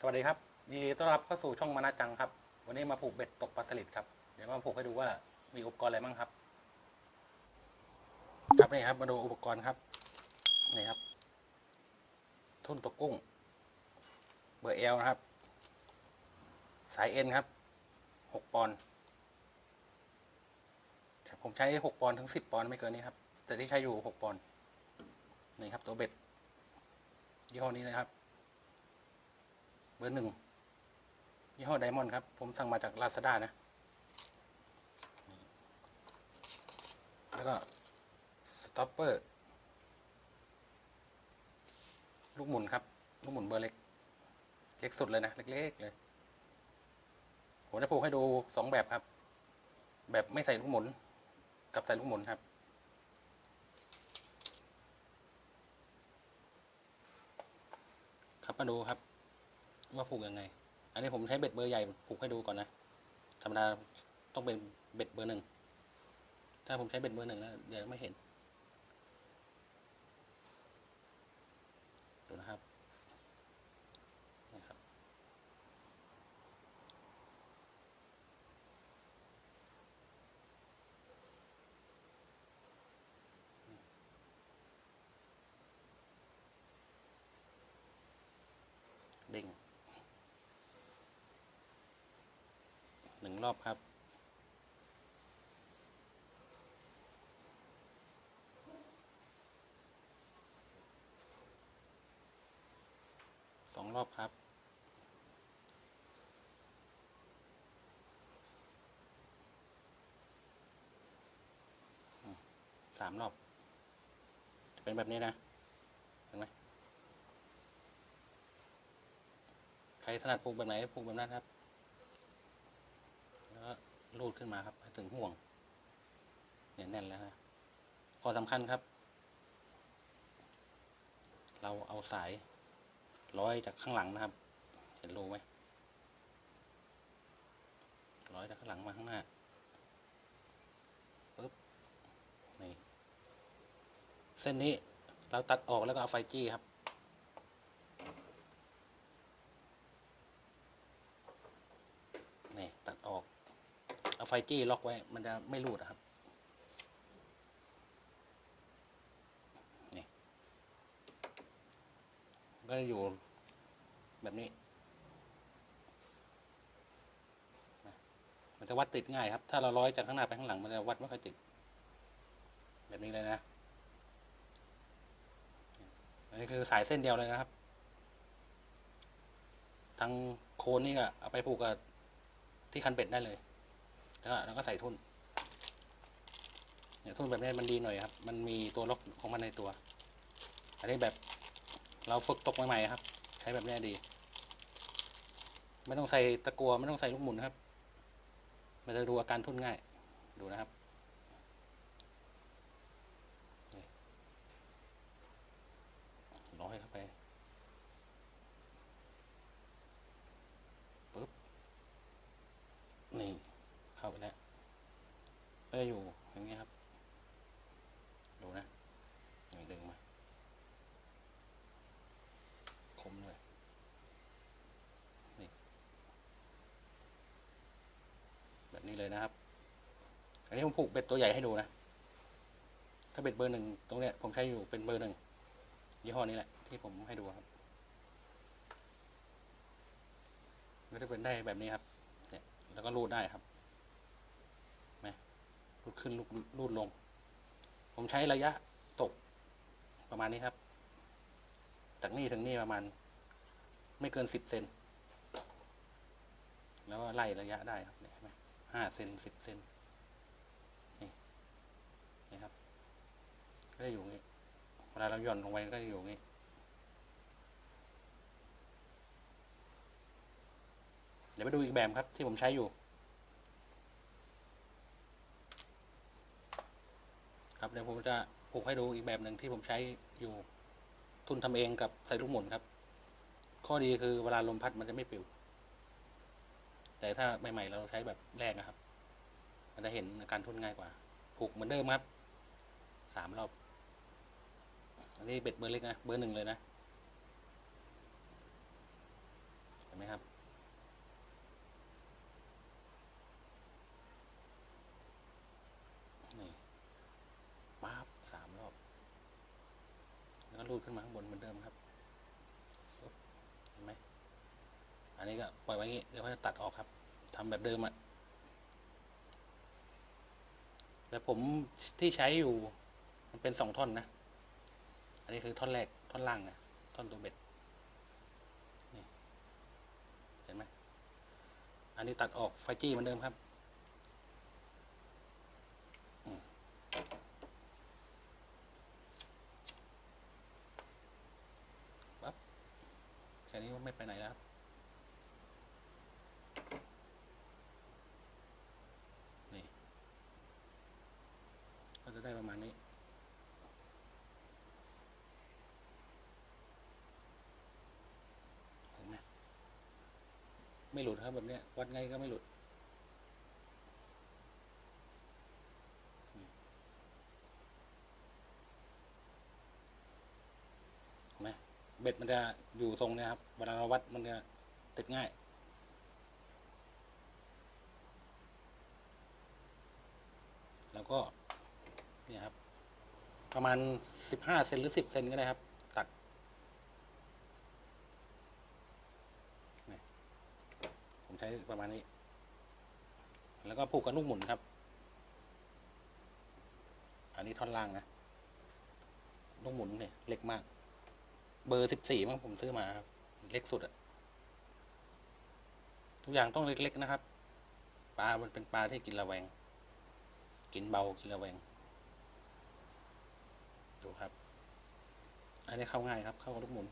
สวัสดีครับยินดีต้อนรับเข้าสู่ช่องมานาจังครับ วันนี้มาผูกเบ็ดตกปลาสลิดครับ เดี๋ยวมาผูกให้ดูว่ามีอุปกรณ์อะไรบ้างครับครับนี่ครับมาดูอุปกรณ์ครับนี่ครับ ทุ่นตกกุ้ง เบอร์เอลนะครับ สายเอ็นครับหกปอนด์ผมใช้หกปอนด์ถึงสิบปอนด์ไม่เกินนี้ครับ แต่ที่ใช้อยู่หกปอนด์นี่ครับตัวเบ็ดยี่ห้อนี้นะครับ เบอร์หนึ่งยี่ห้อไดมอนด์ครับ ผมสั่งมาจากลาซาด้านะ แล้วก็สต็อปเปอร์ ลูกหมุนครับ ลูกหมุนเบอร์เล็ก เล็กสุดเลยนะ เล็ก ๆ เลย ผมจะผูกให้ดูสองแบบครับ แบบไม่ใส่ลูกหมุน กับใส่ลูกหมุนครับครับมาดูครับ ว่าผูกยังไง อันนี้ผมใช้เบ็ดเบอร์ใหญ่ผูกให้ดูก่อนนะ ธรรมดาต้องเป็นเบ็ดเบอร์หนึ่ง ถ้าผมใช้เบ็ดเบอร์หนึ่งแล้วเดี๋ยวไม่เห็น ดูนะครับนะครับ เด้งหนึ่ งรอบครับ สองรอบครับ สามรอบ จะเป็นแบบนี้นะ เห็นไหมใครถนัดปลูกแบบไหนปลูกแบบนั้นครับ รูดขึ้นมาครับถึงห่วงเนี่ยแน่นแล้วนะข้อสำคัญครับ เราเอาสายร้อยจากข้างหลังนะครับ เห็นรูไหมร้อยจากข้างหลังมาข้างหน้าปึ๊บนี่เส้นนี้เราตัดออกแล้วก็เอาไฟจี้ครับ นี่ตัดออก เอา ไฟจี้ล็อกไว้ มันจะไม่รูดอะครับนี่ก็จะอยู่แบบนี้ มันจะวัดติดง่ายครับ ถ้าเราร้อยจากข้างหน้าไปข้างหลัง มันจะวัดไม่ค่อยติด แบบนี้เลยนะอันนี้คือสายเส้นเดียวเลยนะครับทางโคนนี่ก็เอาไปผูกกับที่คันเป็ดได้เลย แล้วก็แล้วก็ใส่ทุ่นเนี่ยทุ่นแบบนี้มันดีหน่อยครับ มันมีตัวล็อกของมันในตัว อันนี้แบบเราฝึกตกใหม่ๆครับ ใช้แบบนี้ดี ไม่ต้องใส่ตะกัวไม่ต้องใส่ลูกหมุนครับ มันจะดูอาการทุ่นง่าย ดูนะครับร้อยเข้าไปบ นี่ เข้าไปแล้ว ก็จะอยู่อย่างนี้ครับ ดูนะนี่ดึงมา คมเลย นี่ แบบนี้เลยนะครับ อันนี้ผมผูกเบ็ดตัวใหญ่ให้ดูนะ ถ้าเบ็ดเบอร์หนึ่งตรงเนี้ยผมใช้อยู่เป็นเบอร์หนึ่งยี่ห้อนี้แหละ ที่ผมให้ดูครับก็จะเป็นได้แบบนี้ครับ เนี่ย แล้วก็รูดได้ครับ ดขึ้นรูดรูดลง ผมใช้ระยะตกประมาณนี้ครับ จากนี่ถึงนี่ประมาณ ไม่เกินสิบเซนแล้วไล่ระยะได้ครับเนี่ยห้าเซนสิบเซนนี่นครับก็จะอยู่งนี้เวลาเราหย่อนลงไปก็จะอยู่งนี้เดี๋ยวไปดูอีกแบบครับที่ผมใช้อยู่ ครับเดี๋ยวผมจะผูกให้ดูอีกแบบหนึ่งที่ผมใช้อยู่ทุนทำเองกับใส่ลูกหมุนครับ ข้อดีคือเวลาลมพัดมันจะไม่ปิว แต่ถ้าใหม่ ๆ เราใช้แบบแรกนะครับ มันจะเห็นการทุนง่ายกว่า ผูกเหมือนเดิมครับสามรอบ อันนี้เบ็ดเบอร์เล็กนะ เบอร์หนึ่งเลยนะ เห็นไหม รูดขึ้นมาข้างบนเหมือนเดิมครับเห็นไหมอันนี้ก็ปล่อยไว้อย่างงี้เดี๋ยวเขาจะตัดออกครับทำแบบเดิมอะแต่ผมที่ใช้อยู่มันเป็นสองท่อนนะ อันนี้คือท่อนแรกท่อนล่างนะท่อนตัวเบ็ดนี่เห็นไหมอันนี้ตัดออกไฟจี้เหมือนเดิมครับ แค่นี้ก็ ไม่ไปไหนแล้วครับนี่ก็จะได้ประมาณนี้เห็นไหมไม่หลุดครับแบบเนี้ยวัดไงก็ไม่หลุดนี่เห็นไหม เบ็ดมันจะอยู่ทรงเนี้ยครับเวลาเราวัดมันจะติดง่ายแล้วก็เนี่ยครับ ประมาณสิบห้าเซนหรือสิบเซนก็ได้ครับ ตัดผมใช้ประมาณนี้ แล้วก็ผูกกับลูกหมุนครับ อันนี้ท่อนล่างนะลูกหมุนเนี่ยเล็กมาก เบอร์สิบสี่มั้งผมซื้อมาครับ เล็กสุดอะทุกอย่างต้องเล็กๆนะครับ ปลา มันเป็นปลาที่กินระแวง กินเบา กินระแวง ดูครับ อันนี้เข้าง่ายครับ เข้าลูกหมุน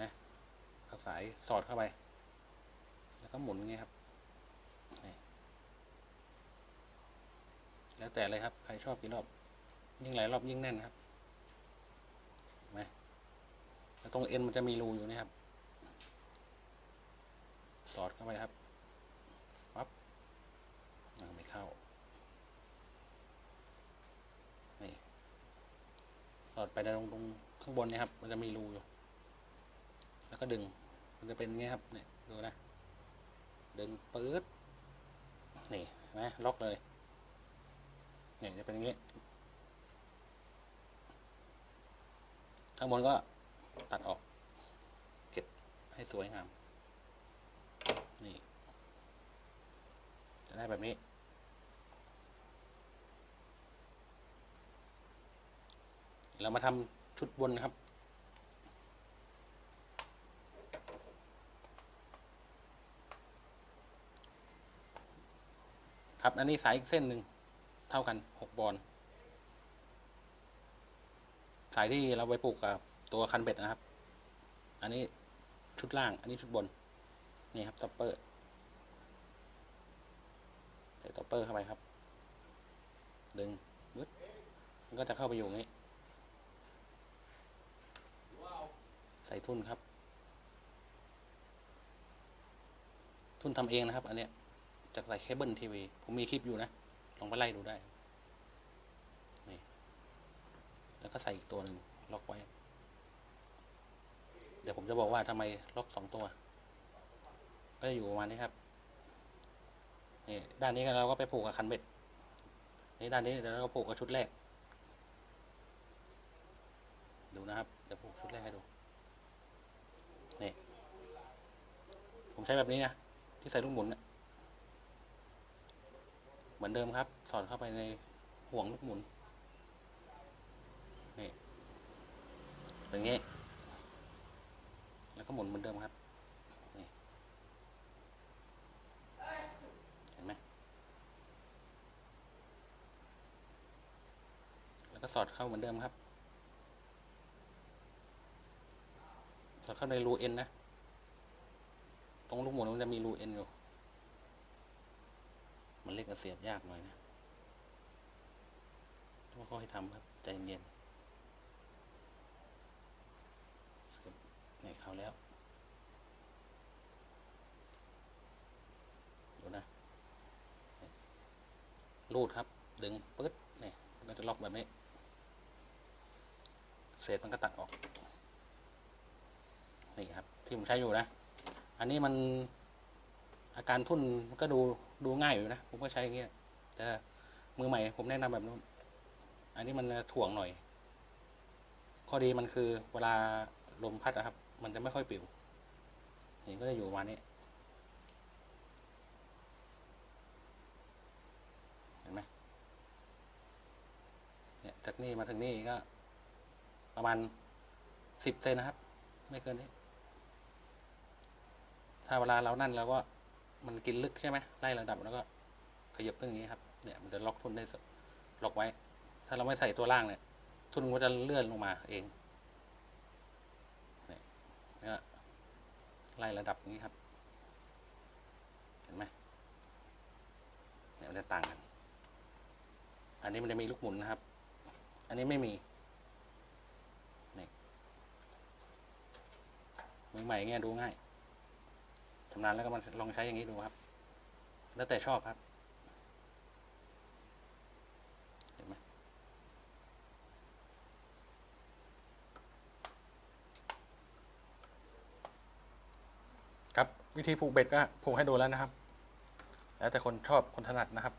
นะเอาสายสอดเข้าไป แล้วก็หมุนอย่างเงี้ยครับ แล้วแต่เลยครับ ใครชอบกี่รอบ ยิ่งหลายรอบยิ่งแน่นครับ ไหม แล้วตรงเอ็นมันจะมีรูอยู่นะครับ สอดเข้าไปครับปั๊บไม่เข้า นี่ สอดไปตรงตรงข้างบนนี่ยครับ มันจะมีรูอยู่ แล้วก็ดึง มันจะเป็นอย่างเงี้ยครับ เนี่ย ดูนะ ดึงปื๊ด นี่นไหมล็อกเลยเนี่ยจะเป็นอย่างงี้ ข้างบนก็ ตัดออก เก็บให้สวยงาม นี่ จะได้แบบนี้ เรามาทำชุดบนนะครับครับ อันนี้สายอีกเส้นหนึ่งเท่ากันหกบอลสายที่เราไปผูกกับ ตัวคันเบ็ดนะครับ อันนี้ชุดล่าง อันนี้ชุดบน นี่ครับต็อปเปอร์ใส่ต็อปเปอร์เข้าไปครับ ดึงบึ๊ดมันก็จะเข้าไปอยู่งนี้ ใส่ทุ่นครับ ทุ่นทำเองนะครับ อันเนี้ยจากใส่เคเบิลทีวี ผมมีคลิปอยู่นะ ลองไปไล่ดูได้ นี่ แล้วก็ใส่อีกตัวหนึ่งล็อกไว้ เดี๋ยวผมจะบอกว่าทำไมล็อกสองตัว ก็จะอยู่ประมาณนี้ครับนี่ด้านนี้เราก็ไปผูกกับคันเบ็ดนี่ด้านนี้เดี๋ยวเราก็ผูกกับชุดแรก ดูนะครับเดี๋ยวผูกชุดแรกให้ดูนี่ผมใช้แบบนี้นะที่ใส่ลูกหมุนนะเหมือนเดิมครับ สอดเข้าไปในห่วงลูกหมุนนี่อย่างนี้ แล้วก็หมุนเหมือนเดิมครับนี่เห็นไหมแล้วก็สอดเข้าเหมือนเดิมครับ สอดเข้าในรูเอ็นนะ ตรงลูกหมุนมันจะมีรูเอ็นอยู่ มันเล็กกระเสียบยากหน่อยนะต้องค่อยๆทำครับ ใจเย็น นี่เข้าแล้วดูนะรูดครับ ดึงปึ๊ดนี่มันก็จะล็อกแบบนี้ เศษมันก็ตัดออก นี่ครับ ที่ผมใช้อยู่นะ อันนี้มันอาการทุ่นมันก็ดูดูง่ายอยู่นะ ผมก็ใช้อย่างเงี้ยแต่มือใหม่ ผมแนะนำแบบนู้น อันนี้มันถ่วงหน่อย ข้อดีมันคือเวลาลมพัดนะครับ มันจะไม่ค่อยปิวนี่ก็จะอยู่ประมาณนี้ เห็นไหมเนี่ยจากนี่มาถึงนี่ก็ ประมาณสิบเซนนะครับ ไม่เกินนี้ ถ้าเวลาเรานั่นเราก็มันกินลึกใช่ไหมไล่ระดับแล้วก็ขยับขึ้นอย่างนี้ครับ เนี่ยมันจะล็อกทุนได้ล็อกไว้ ถ้าเราไม่ใส่ตัวล่างเนี่ย ทุนมันก็จะเลื่อนลงมาเองเนี่ยแล้วก็ ไล่ระดับอย่างนี้ครับ เห็นไหมเนี่ยมันจะต่างกัน อันนี้มันจะมีลูกหมุนนะครับ อันนี้ไม่มีนี่มือใหม่เงี้ยดูง่ายทำนานแล้วก็มาลองใช้อย่างนี้ดูครับ แล้วแต่ชอบครับ เห็นไหมครับ วิธีผูกเบ็ดก็ผูกให้ดูแล้วนะครับ แล้วแต่คนชอบคนถนัดนะครับ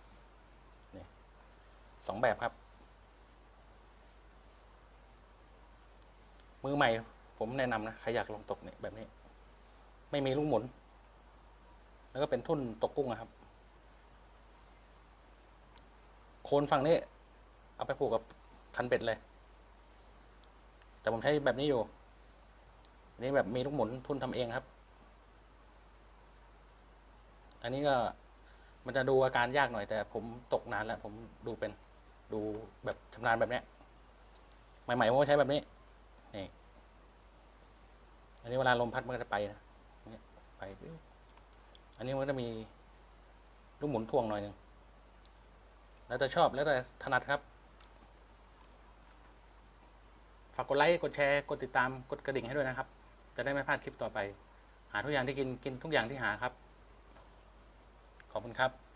นี่สองแบบครับ มือใหม่ ผมแนะนำนะใครอยากลองตกเนี่ยแบบนี้ ไม่มีลูกหมุน แล้วก็เป็นทุ่นตกกุ้งอะครับ โคนฝั่งนี้ เอาไปผูกกับคันเบ็ดเลย แต่ผมใช้แบบนี้อยู่นนี้แบบมีลูกหมุนทุ่นทำเองครับ อันนี้ก็มันจะดูอาการยากหน่อยแต่ผมตกนานแล้ว ผมดูเป็นดูแบบชำนาญแบบเนี้ยใหม่ๆผมก็ใช้แบบนี้นี่อันนี้เวลาลมพัดมันก็จะไปนะเนี่ยไปอันนี้มันก็จะมีลูกหมุนทวงหน่อยหนึ่งแล้วแต่ชอบแล้วแต่ถนัดครับ ฝากกดไลค์กดแชร์กดติดตามกดกระดิ่งให้ด้วยนะครับ จะได้ไม่พลาดคลิปต่อไป หาทุกอย่างที่กินกินทุกอย่างที่หาครับ ขอบคุณครับ